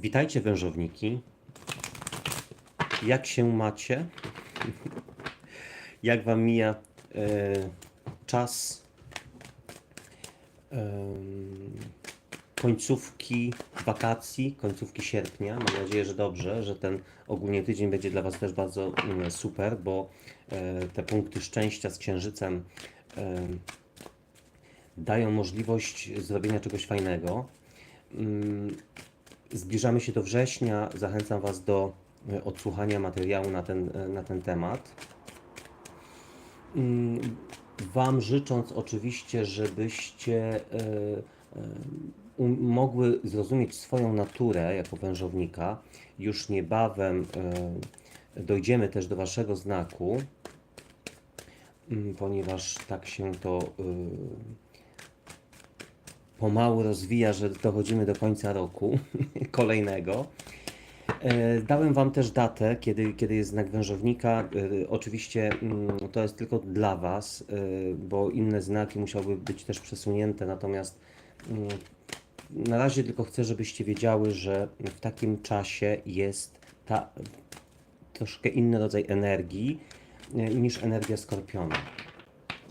Witajcie wężowniki. Jak się macie? Jak wam mija e, czas em, końcówki wakacji, końcówki sierpnia? Mam nadzieję, że dobrze, że ten ogólnie tydzień będzie dla was też bardzo mm, super, bo e, te punkty szczęścia z księżycem em, dają możliwość zrobienia czegoś fajnego. Mm, Zbliżamy się do września. Zachęcam Was do e, odsłuchania materiału na ten, e, na ten temat. Mm, Wam życząc oczywiście, żebyście e, um- mogły zrozumieć swoją naturę jako wężownika. Już niebawem dojdziemy też do Waszego znaku, mm, ponieważ tak się to pomału rozwija, że dochodzimy do końca roku kolejnego. E, Dałem Wam też datę, kiedy, kiedy jest znak wężownika. E, Oczywiście mm, to jest tylko dla Was, e, bo inne znaki musiałyby być też przesunięte. Natomiast mm, na razie tylko chcę, żebyście wiedziały, że w takim czasie jest ta troszkę inny rodzaj energii niż energia skorpiona.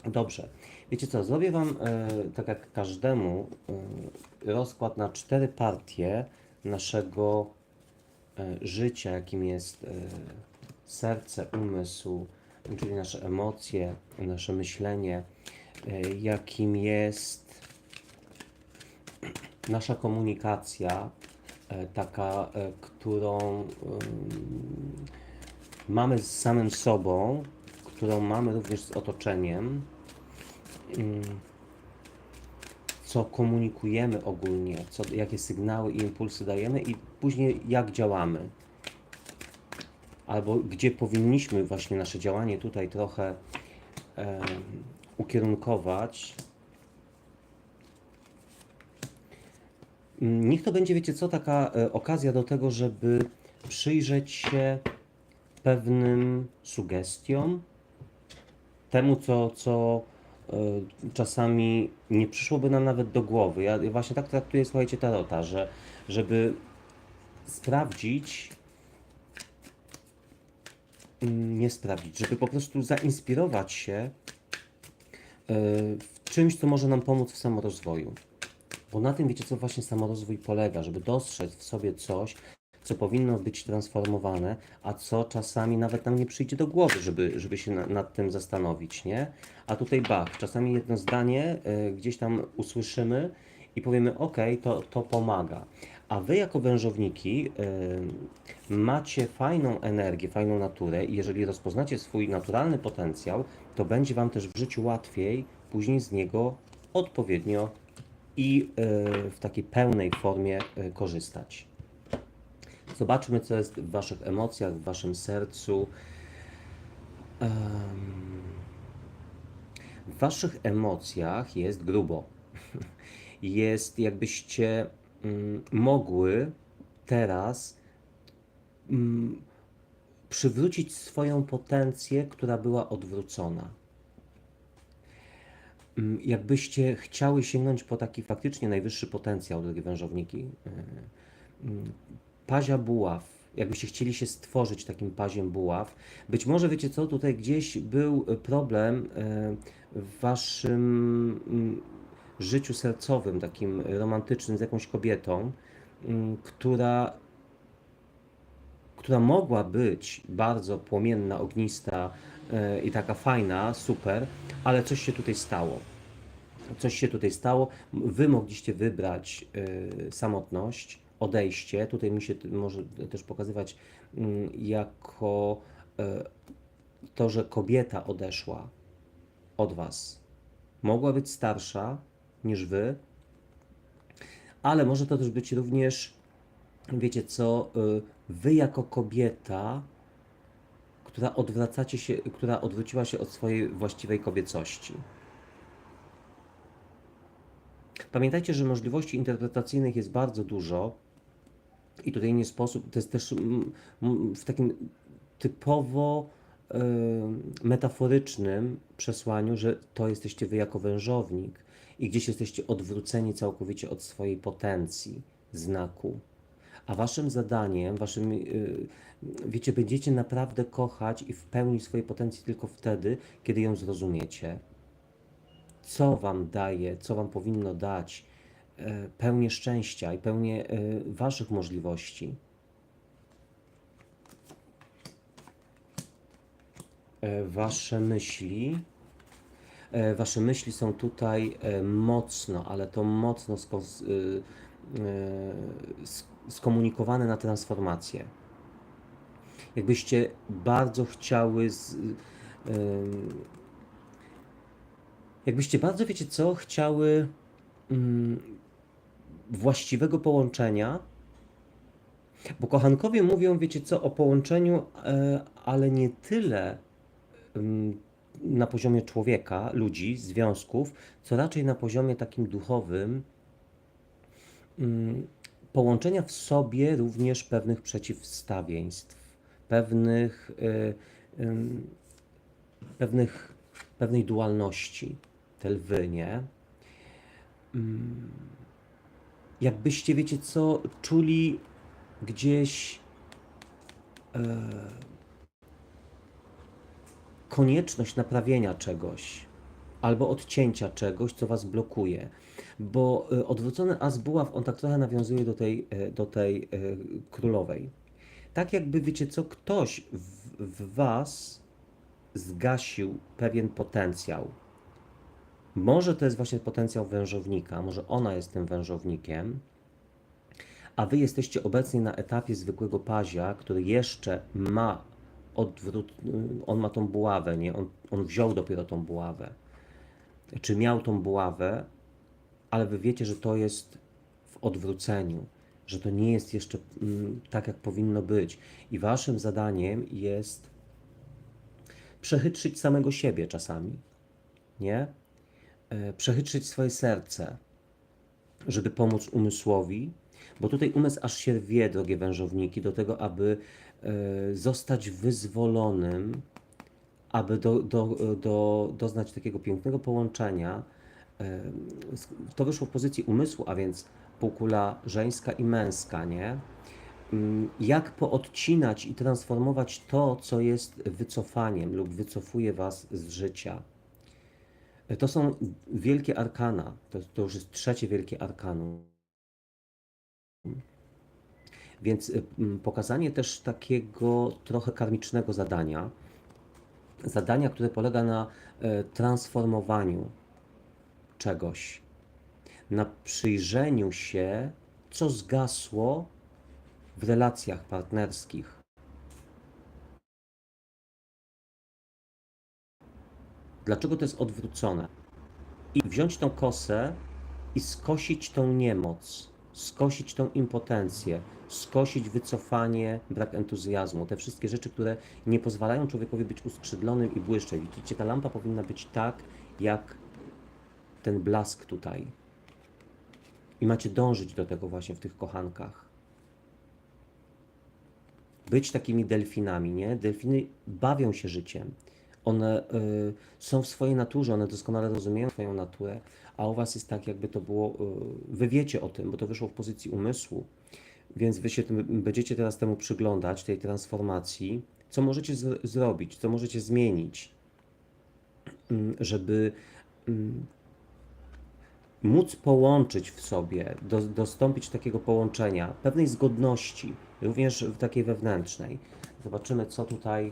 Dobrze. Wiecie co, zrobię Wam, e, tak jak każdemu, e, rozkład na cztery partie naszego e, życia, jakim jest serce, umysł, czyli nasze emocje, nasze myślenie, jakim jest nasza komunikacja, taka, którą mamy z samym sobą, którą mamy również z otoczeniem, co komunikujemy ogólnie, co, jakie sygnały i impulsy dajemy i później jak działamy. Albo gdzie powinniśmy właśnie nasze działanie tutaj trochę em, ukierunkować. Mm, Niech to będzie, wiecie co, taka e, okazja do tego, żeby przyjrzeć się pewnym sugestiom, temu, co, co e, czasami nie przyszłoby nam nawet do głowy. Ja ja właśnie tak traktuję, słuchajcie, tarota, że żeby sprawdzić, mm, nie sprawdzić, żeby po prostu zainspirować się e, w czymś, co może nam pomóc w samorozwoju. Bo na tym, wiecie co, właśnie samorozwój polega, żeby dostrzec w sobie coś, co powinno być transformowane, a co czasami nawet nam nie przyjdzie do głowy, żeby, żeby się na, nad tym zastanowić, nie? A tutaj bach, czasami jedno zdanie y, gdzieś tam usłyszymy i powiemy, ok, to, to pomaga. A wy jako wężowniki y, macie fajną energię, fajną naturę i jeżeli rozpoznacie swój naturalny potencjał, to będzie wam też w życiu łatwiej później z niego odpowiednio i y, w takiej pełnej formie korzystać. Zobaczmy, co jest w Waszych emocjach, w Waszym sercu. W Waszych emocjach jest grubo. Jest jakbyście mm, mogły teraz mm, przywrócić swoją potencję, która była odwrócona. Mm, Jakbyście chciały sięgnąć po taki faktycznie najwyższy potencjał, drogie wężowniki, e, pazia buław, jakbyście chcieli się stworzyć takim paziem buław, być może wiecie co, tutaj gdzieś był e, problem e, w waszym mm, życiu sercowym, takim romantycznym z jakąś kobietą, mm, która która mogła być bardzo płomienna, ognista e, i taka fajna, super, ale coś się tutaj stało. Coś się tutaj stało. Wy mogliście wybrać samotność, odejście. Tutaj mi się może też pokazywać mm, jako e, to, że kobieta odeszła od was. Mogła być starsza niż wy, ale może to też być również, wiecie co, y, wy jako kobieta, która odwracacie się, która odwróciła się od swojej właściwej kobiecości. Pamiętajcie, że możliwości interpretacyjnych jest bardzo dużo i tutaj nie sposób, to jest też mm, mm, w takim typowo y, metaforycznym przesłaniu, że to jesteście wy jako wężownik i gdzieś jesteście odwróceni całkowicie od swojej potencji, znaku. A waszym zadaniem, waszym, y, wiecie, będziecie naprawdę kochać i w pełni swojej potencji tylko wtedy, kiedy ją zrozumiecie. Co wam daje, co wam powinno dać pełnię szczęścia i pełnię e, waszych możliwości. E, Wasze myśli, e, wasze myśli są tutaj e, mocno, ale to mocno e, skomunikowane na transformację. Jakbyście bardzo chciały z, jakbyście bardzo, wiecie co, chciały mm, właściwego połączenia, bo kochankowie mówią, wiecie co, o połączeniu, e, ale nie tyle ym, na poziomie człowieka, ludzi, związków, co raczej na poziomie takim duchowym, ym, połączenia w sobie również pewnych przeciwstawieństw, pewnych, ym, pewnych, pewnej dualności, te lwy, nie? Jakbyście, wiecie co, czuli gdzieś e, konieczność naprawienia czegoś albo odcięcia czegoś, co was blokuje. Bo e, odwrócony as buław, on tak trochę nawiązuje do tej, e, do tej e, królowej. Tak jakby, wiecie co, ktoś w, w was zgasił pewien potencjał. Może to jest właśnie potencjał wężownika, może ona jest tym wężownikiem, a wy jesteście obecnie na etapie zwykłego pazia, który jeszcze ma odwrót, on ma tą buławę, nie? On, on wziął dopiero tą buławę. Czy miał tą buławę, ale wy wiecie, że to jest w odwróceniu, że to nie jest jeszcze mm, tak, jak powinno być. I waszym zadaniem jest przechytrzyć samego siebie czasami, nie? E, Przechytrzyć swoje serce, żeby pomóc umysłowi, bo tutaj umysł aż się rwie, drogie wężowniki, do tego, aby e, zostać wyzwolonym, aby do, do, do, doznać takiego pięknego połączenia. E, To wyszło w pozycji umysłu, a więc półkula żeńska i męska, nie? Mm, Jak poodcinać i transformować to, co jest wycofaniem lub wycofuje was z życia. To są wielkie arkana. To, to już jest trzecie wielkie arkanum. Więc y, pokazanie też takiego trochę karmicznego zadania, zadania, które polega na e, transformowaniu czegoś, na przyjrzeniu się, co zgasło w relacjach partnerskich. Dlaczego to jest odwrócone? I wziąć tą kosę i skosić tą niemoc, skosić tą impotencję, skosić wycofanie, brak entuzjazmu, te wszystkie rzeczy, które nie pozwalają człowiekowi być uskrzydlonym i błyszczeć. Widzicie, ta lampa powinna być tak, jak ten blask tutaj. I macie dążyć do tego właśnie w tych kochankach. Być takimi delfinami, nie? Delfiny bawią się życiem. One y, są w swojej naturze, one doskonale rozumieją swoją naturę, a u was jest tak, jakby to było. Y, wy wiecie o tym, bo to wyszło w pozycji umysłu, więc wy się tym, będziecie teraz temu przyglądać, tej transformacji. Co możecie z, zrobić, co możecie zmienić, mm, żeby mm, móc połączyć w sobie, do, dostąpić takiego połączenia, pewnej zgodności, również w takiej wewnętrznej. Zobaczymy, co tutaj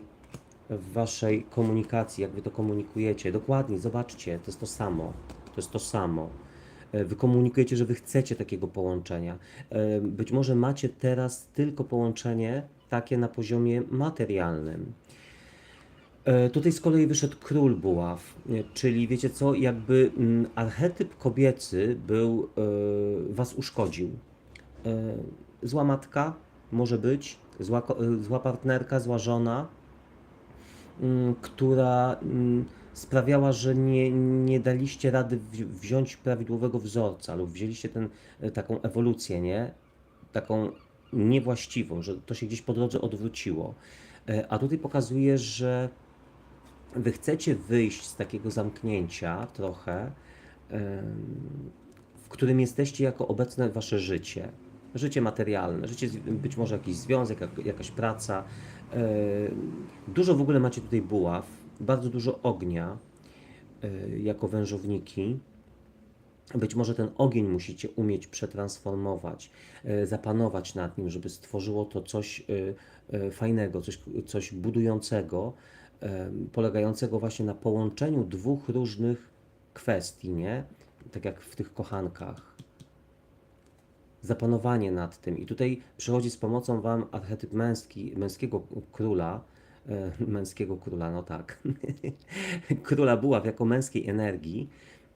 w waszej komunikacji, jak wy to komunikujecie. Dokładnie, zobaczcie, to jest to samo. To jest to samo. E, Wy komunikujecie, że wy chcecie takiego połączenia. E, Być może macie teraz tylko połączenie takie na poziomie materialnym. E, Tutaj z kolei wyszedł król buław, czyli wiecie co, jakby mm, archetyp kobiecy był, was uszkodził. Zła matka może być, zła, zła partnerka, zła żona, która mm, sprawiała, że nie, nie daliście rady wzi- wziąć prawidłowego wzorca lub wzięliście ten, e, taką ewolucję, nie? Taką niewłaściwą, że to się gdzieś po drodze odwróciło. E, A tutaj pokazuje, że wy chcecie wyjść z takiego zamknięcia trochę, w którym jesteście jako obecne wasze życie. Życie materialne, życie, być może jakiś związek, jak, jakaś praca. E, Dużo w ogóle macie tutaj buław, bardzo dużo ognia e, jako wężowniki. Być może ten ogień musicie umieć przetransformować, e, zapanować nad nim, żeby stworzyło to coś fajnego, coś, coś budującego, polegającego właśnie na połączeniu dwóch różnych kwestii, nie? Tak jak w tych kochankach. Zapanowanie nad tym. I tutaj przychodzi z pomocą Wam archetyp męski, męskiego króla, e, męskiego króla, no tak, króla buław jako męskiej energii,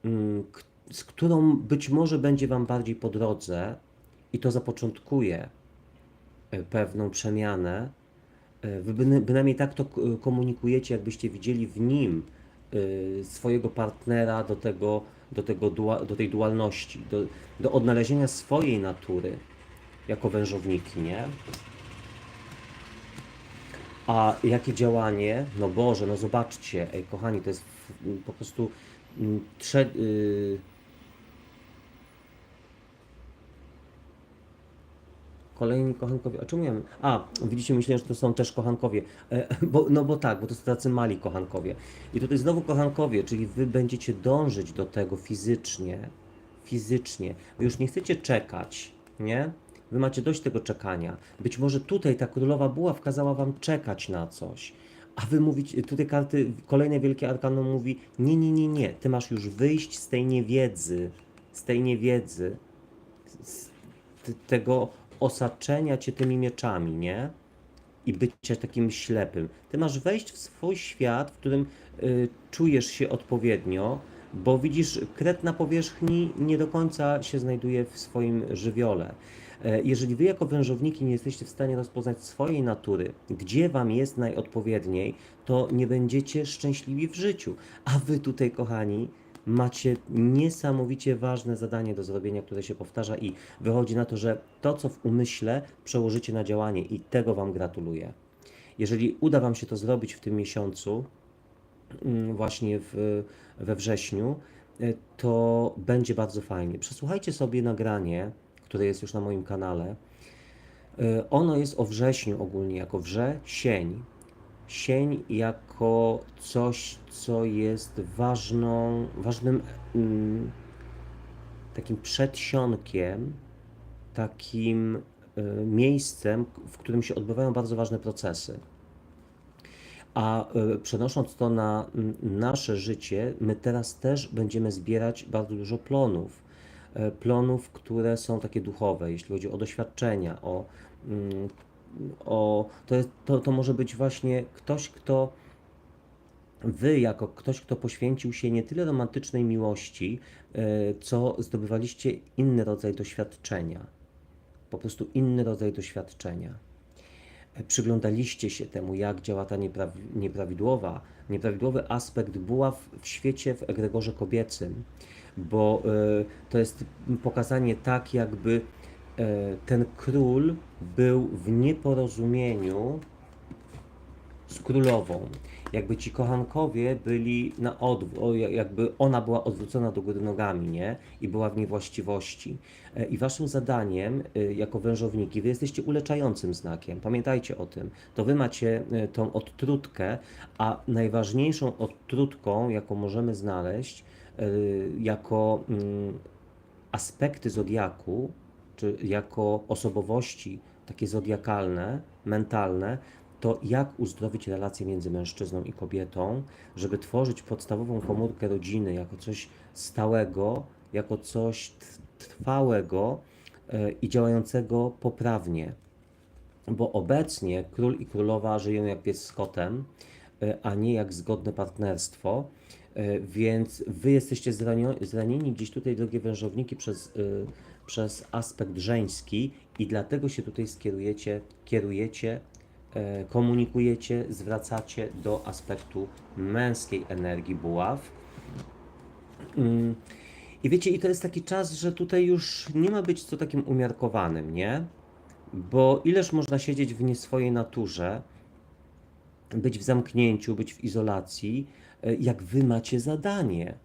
mm, z którą być może będzie Wam bardziej po drodze i to zapoczątkuje e, pewną przemianę. E, Wy bynajmniej tak to komunikujecie, jakbyście widzieli w nim swojego partnera do tego, do tego do tej dualności, do, do odnalezienia swojej natury jako wężowniki, nie? A jakie działanie? No Boże, no zobaczcie, ej kochani, to jest po prostu mm, trze, y, Kolejni kochankowie. A czemu ja. A, widzicie, myślę, że to są też kochankowie. E, bo, no bo tak, bo to są tacy mali kochankowie. I tutaj znowu kochankowie, czyli wy będziecie dążyć do tego fizycznie. Fizycznie. Wy już nie chcecie czekać, nie? Wy macie dość tego czekania. Być może tutaj ta królowa buła wkazała wam czekać na coś. A wy mówicie, tutaj karty, kolejne wielkie arkanon mówi: Nie, nie, nie, nie. Ty masz już wyjść z tej niewiedzy. Z tej niewiedzy z tego osaczenia cię tymi mieczami, nie? I bycia takim ślepym. Ty masz wejść w swój świat, w którym y, czujesz się odpowiednio, bo widzisz, kret na powierzchni nie do końca się znajduje w swoim żywiole. E, Jeżeli wy jako wężowniki nie jesteście w stanie rozpoznać swojej natury, gdzie wam jest najodpowiedniej, to nie będziecie szczęśliwi w życiu. A wy tutaj, kochani, macie niesamowicie ważne zadanie do zrobienia, które się powtarza i wychodzi na to, że to, co w umyśle, przełożycie na działanie i tego Wam gratuluję. Jeżeli uda Wam się to zrobić w tym miesiącu, mm, właśnie w, we wrześniu, e, to będzie bardzo fajnie. Przesłuchajcie sobie nagranie, które jest już na moim kanale. E, Ono jest o wrześniu ogólnie, jako wrzesień. Sień jako coś, co jest ważną, ważnym mm, takim przedsionkiem, takim y, miejscem, w którym się odbywają bardzo ważne procesy. A y, przenosząc to na mm, nasze życie, my teraz też będziemy zbierać bardzo dużo plonów. E, Plonów, które są takie duchowe, jeśli chodzi o doświadczenia, o, mm, o to, jest, to, to może być właśnie ktoś, kto Wy, jako ktoś, kto poświęcił się nie tyle romantycznej miłości, e, co zdobywaliście inny rodzaj doświadczenia. Po prostu inny rodzaj doświadczenia. E, Przyglądaliście się temu, jak działa ta nieprawi- nieprawidłowa, nieprawidłowy aspekt buław w świecie, w egregorze kobiecym, bo e, to jest pokazanie tak, jakby ten król był w nieporozumieniu z królową. Jakby ci kochankowie byli na odwrót, jakby ona była odwrócona do góry nogami, nie? I była w niewłaściwości. E, I waszym zadaniem, e, jako wężowniki, wy jesteście uleczającym znakiem. Pamiętajcie o tym. To wy macie e, tą odtrutkę, a najważniejszą odtrutką, jaką możemy znaleźć, e, jako mm, aspekty zodiaku, czy jako osobowości takie zodiakalne, mentalne, to jak uzdrowić relacje między mężczyzną i kobietą, żeby tworzyć podstawową komórkę rodziny jako coś stałego, jako coś trwałego e, i działającego poprawnie. Bo obecnie król i królowa żyją jak pies z kotem, e, a nie jak zgodne partnerstwo. E, Więc wy jesteście zranio- zranieni gdzieś tutaj, drogie wężowniki, przez, przez aspekt żeński i dlatego się tutaj skierujecie, kierujecie, e, komunikujecie, zwracacie do aspektu męskiej energii buław. Mm, I wiecie, i to jest taki czas, że tutaj już nie ma być co takim umiarkowanym, nie? Bo ileż można siedzieć w nie swojej naturze, być w zamknięciu, być w izolacji, e, jak wy macie zadanie.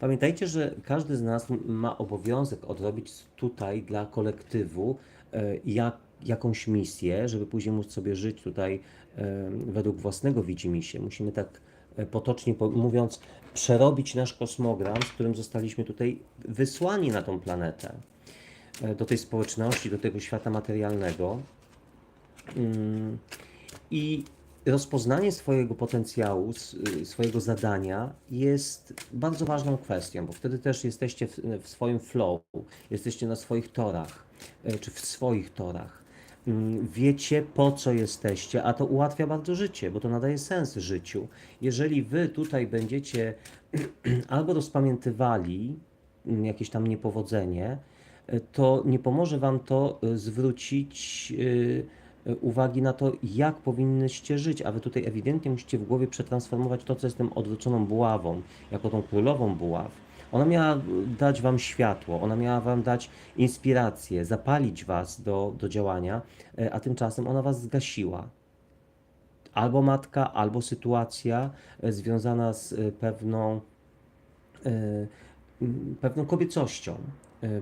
Pamiętajcie, że każdy z nas ma obowiązek odrobić tutaj dla kolektywu e, jak, jakąś misję, żeby później móc sobie żyć tutaj e, według własnego widzimisię. Musimy tak e, potocznie po- mówiąc, przerobić nasz kosmogram, z którym zostaliśmy tutaj wysłani na tą planetę, do tej społeczności, do tego świata materialnego. Mm, I rozpoznanie swojego potencjału, y, swojego zadania jest bardzo ważną kwestią, bo wtedy też jesteście w, w swoim flow, jesteście na swoich torach, e, czy w swoich torach. Mm, Wiecie po co jesteście, a to ułatwia bardzo życie, bo to nadaje sens życiu. Jeżeli wy tutaj będziecie albo rozpamiętywali mm, jakieś tam niepowodzenie, e, to nie pomoże wam to e, zwrócić uwagi na to, jak powinnyście żyć, a wy tutaj ewidentnie musicie w głowie przetransformować to, co jest tą odwróconą buławą, jako tą królową buław. Ona miała e, dać wam światło, ona miała wam dać inspirację, zapalić was do, do działania, e, a tymczasem ona was zgasiła albo matka, albo sytuacja e, związana z e, pewną, e, pewną kobiecością, e,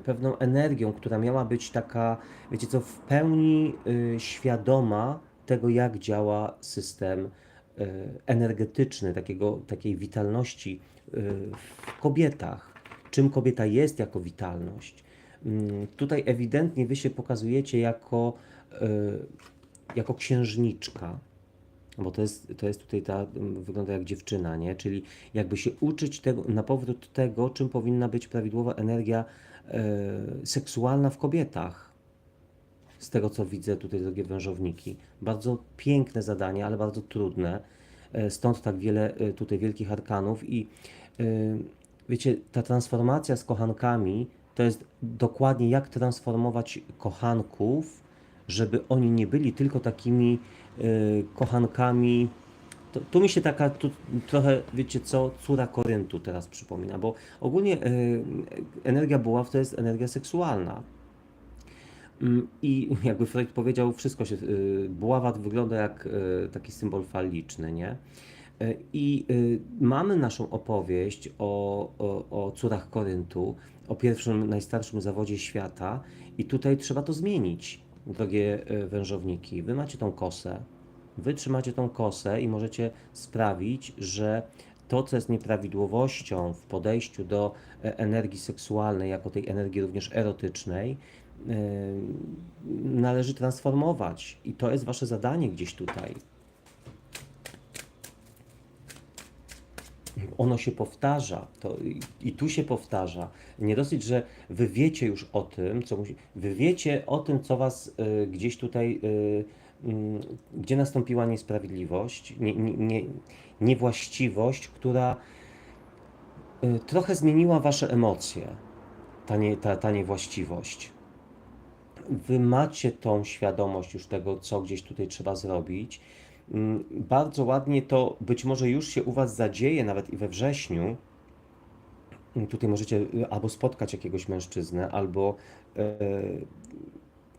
pewną energią, która miała być taka, wiecie co, w pełni e, świadoma tego, jak działa system e, energetyczny, takiego, takiej witalności w kobietach. Czym kobieta jest jako witalność. Mm, Tutaj ewidentnie wy się pokazujecie jako, jako księżniczka, bo to jest, to jest tutaj ta, wygląda jak dziewczyna, nie? Czyli jakby się uczyć tego, na powrót tego, czym powinna być prawidłowa energia seksualna w kobietach. Z tego, co widzę tutaj, drogie wężowniki. Bardzo piękne zadanie, ale bardzo trudne. E, Stąd tak wiele e, tutaj wielkich arkanów i e, wiecie, ta transformacja z kochankami to jest dokładnie jak transformować kochanków, żeby oni nie byli tylko takimi kochankami. To, tu mi się taka tu, trochę, wiecie co, córa Koryntu teraz przypomina, bo ogólnie y, energia buław to jest energia seksualna. Mm, I jakby Freud powiedział, wszystko się, y, buława wygląda jak y, taki symbol faliczny, nie? I mamy naszą opowieść o, o, o córach Koryntu, o pierwszym, najstarszym zawodzie świata i tutaj trzeba to zmienić, drogie wężowniki. Wy macie tą kosę, wy trzymacie tą kosę i możecie sprawić, że to, co jest nieprawidłowością w podejściu do e, energii seksualnej, jako tej energii również erotycznej, y, należy transformować. I to jest wasze zadanie gdzieś tutaj. ono się powtarza, to i, tu się powtarza. Nie dosyć, że wy wiecie już o tym, co musi, wy wiecie o tym, co was y, gdzieś tutaj, gdzie nastąpiła niesprawiedliwość, nie, nie, nie, niewłaściwość, która y, trochę zmieniła wasze emocje, ta, nie, ta, ta niewłaściwość. Wy macie tą świadomość już tego, co gdzieś tutaj trzeba zrobić. Mm, Bardzo ładnie to być może już się u Was zadzieje, nawet i we wrześniu. Mm, Tutaj możecie y, albo spotkać jakiegoś mężczyznę, albo e,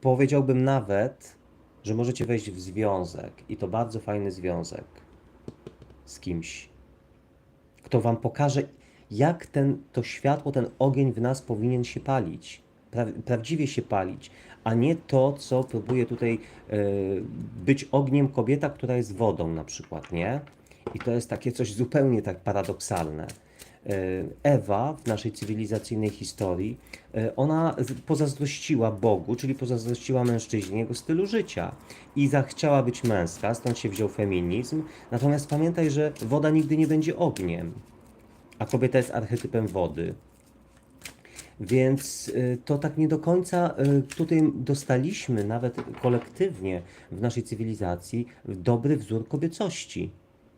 powiedziałbym nawet, że możecie wejść w związek i to bardzo fajny związek z kimś, kto Wam pokaże, jak ten, to światło, ten ogień w nas powinien się palić, pra, prawdziwie się palić, a nie to, co próbuje tutaj e, być ogniem kobieta, która jest wodą na przykład, nie? I to jest takie coś zupełnie tak paradoksalne. E, Ewa w naszej cywilizacyjnej historii, e, ona pozazdrościła Bogu, czyli pozazdrościła mężczyźnie jego stylu życia i zachciała być męska, stąd się wziął feminizm. Natomiast pamiętaj, że woda nigdy nie będzie ogniem, a kobieta jest archetypem wody. Więc y, to tak nie do końca tutaj dostaliśmy, nawet kolektywnie w naszej cywilizacji, dobry wzór kobiecości.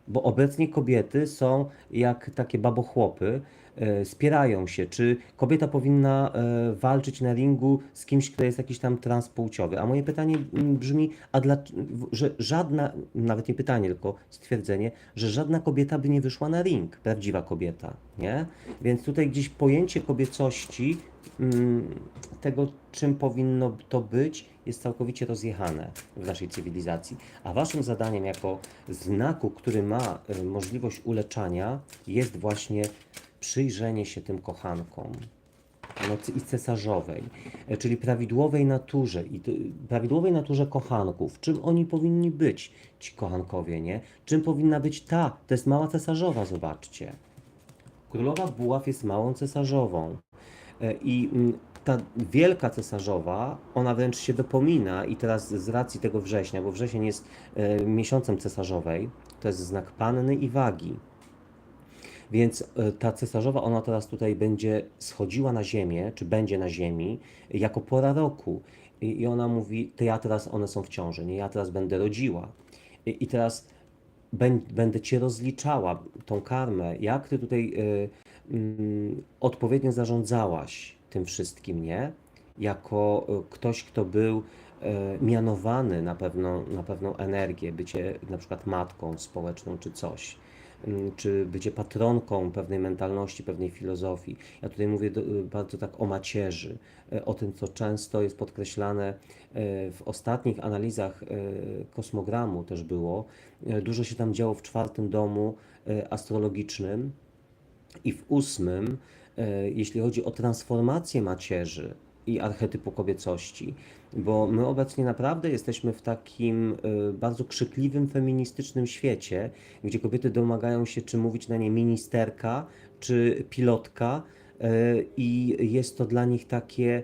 Bo obecnie kobiety są jak takie babochłopy, e, spierają się, czy kobieta powinna e, walczyć na ringu z kimś, kto jest jakiś tam transpłciowy. A moje pytanie mm, brzmi, a dla, że żadna, nawet nie pytanie, tylko stwierdzenie, że żadna kobieta by nie wyszła na ring, prawdziwa kobieta, nie? Więc tutaj gdzieś pojęcie kobiecości, mm, tego czym powinno to być, jest całkowicie rozjechane w naszej cywilizacji. A waszym zadaniem jako znaku, który ma y, możliwość uleczania, jest właśnie przyjrzenie się tym kochankom. i cesarzowej, e, czyli prawidłowej naturze i prawidłowej naturze kochanków. Czym oni powinni być, ci kochankowie, nie? Czym powinna być ta? To jest mała cesarzowa, zobaczcie. Królowa Buław jest małą cesarzową. E, I mm, ta wielka cesarzowa, ona wręcz się dopomina i teraz z racji tego września, bo wrzesień jest e, miesiącem cesarzowej, to jest znak panny i wagi. Więc e, ta cesarzowa, ona teraz tutaj będzie schodziła na ziemię, czy będzie na ziemi, jako pora roku. I, ona mówi, to ja teraz, one są w ciąży, nie, ja teraz będę rodziła. I, i teraz bę- będę cię rozliczała, tą karmę, jak ty tutaj y, mm, odpowiednio zarządzałaś tym wszystkim, nie? Jako y, ktoś, kto był y, mianowany na pewną, na pewną energię, bycie na przykład matką społeczną czy coś, mm, czy bycie patronką pewnej mentalności, pewnej filozofii. Ja tutaj mówię do, y, bardzo tak o macierzy, o tym, co często jest podkreślane w ostatnich analizach kosmogramu też było. Dużo się tam działo w czwartym domu astrologicznym i w ósmym, e, jeśli chodzi o transformację macierzy i archetypu kobiecości, bo my obecnie naprawdę jesteśmy w takim e, bardzo krzykliwym, feministycznym świecie, gdzie kobiety domagają się, czy mówić na nie ministerka, czy pilotka, e, i jest to dla nich takie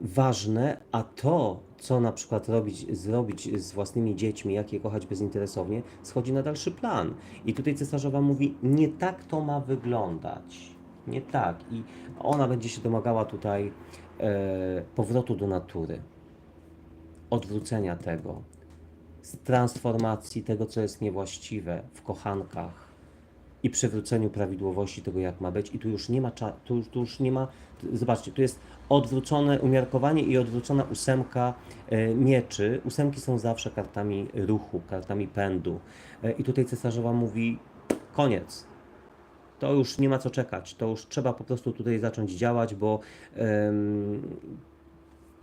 ważne, a to, co na przykład robić, zrobić z własnymi dziećmi, jak je kochać bezinteresownie, schodzi na dalszy plan. I tutaj cesarzowa mówi, nie tak to ma wyglądać. Nie tak. I ona będzie się domagała tutaj e, powrotu do natury, odwrócenia tego, transformacji tego, co jest niewłaściwe w kochankach i przywróceniu prawidłowości tego, jak ma być. I tu już nie ma, tu, tu już nie ma, zobaczcie, tu jest odwrócone umiarkowanie i odwrócona ósemka e, mieczy. Ósemki są zawsze kartami ruchu, kartami pędu. E, I tutaj cesarzowa mówi, koniec. To już nie ma co czekać. To już trzeba po prostu tutaj zacząć działać, bo em,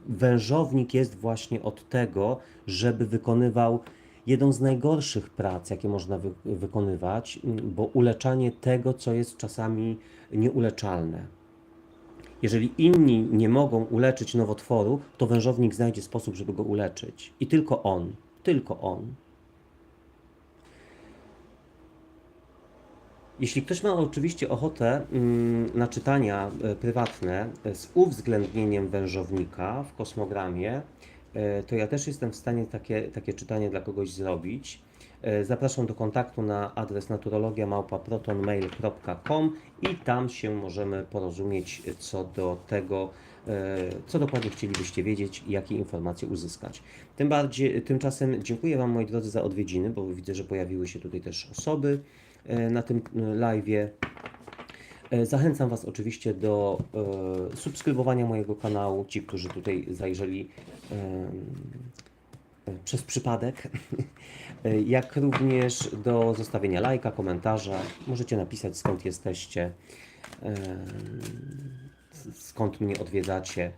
wężownik jest właśnie od tego, żeby wykonywał jedną z najgorszych prac, jakie można wy wykonywać, bo uleczanie tego, co jest czasami nieuleczalne. Jeżeli inni nie mogą uleczyć nowotworu, to wężownik znajdzie sposób, żeby go uleczyć. I tylko on, tylko on. Jeśli ktoś ma oczywiście ochotę mm, na czytania e, prywatne e, z uwzględnieniem wężownika w kosmogramie, e, to ja też jestem w stanie takie, takie czytanie dla kogoś zrobić. E, Zapraszam do kontaktu na adres naturologia.protonmail.com i tam się możemy porozumieć co do tego, e, co dokładnie chcielibyście wiedzieć i jakie informacje uzyskać. Tym bardziej, tymczasem dziękuję Wam moi drodzy za odwiedziny, bo widzę, że pojawiły się tutaj też osoby e, na tym live'ie. Zachęcam Was oczywiście do subskrybowania mojego kanału. Ci, którzy tutaj zajrzeli przez przypadek, E, jak również do zostawienia lajka, komentarza. Możecie napisać skąd jesteście, skąd mnie odwiedzacie.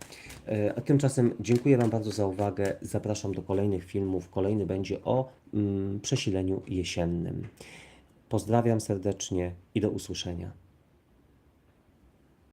E, A tymczasem dziękuję Wam bardzo za uwagę. Zapraszam do kolejnych filmów. Kolejny będzie o mm, przesileniu jesiennym. Pozdrawiam serdecznie i do usłyszenia.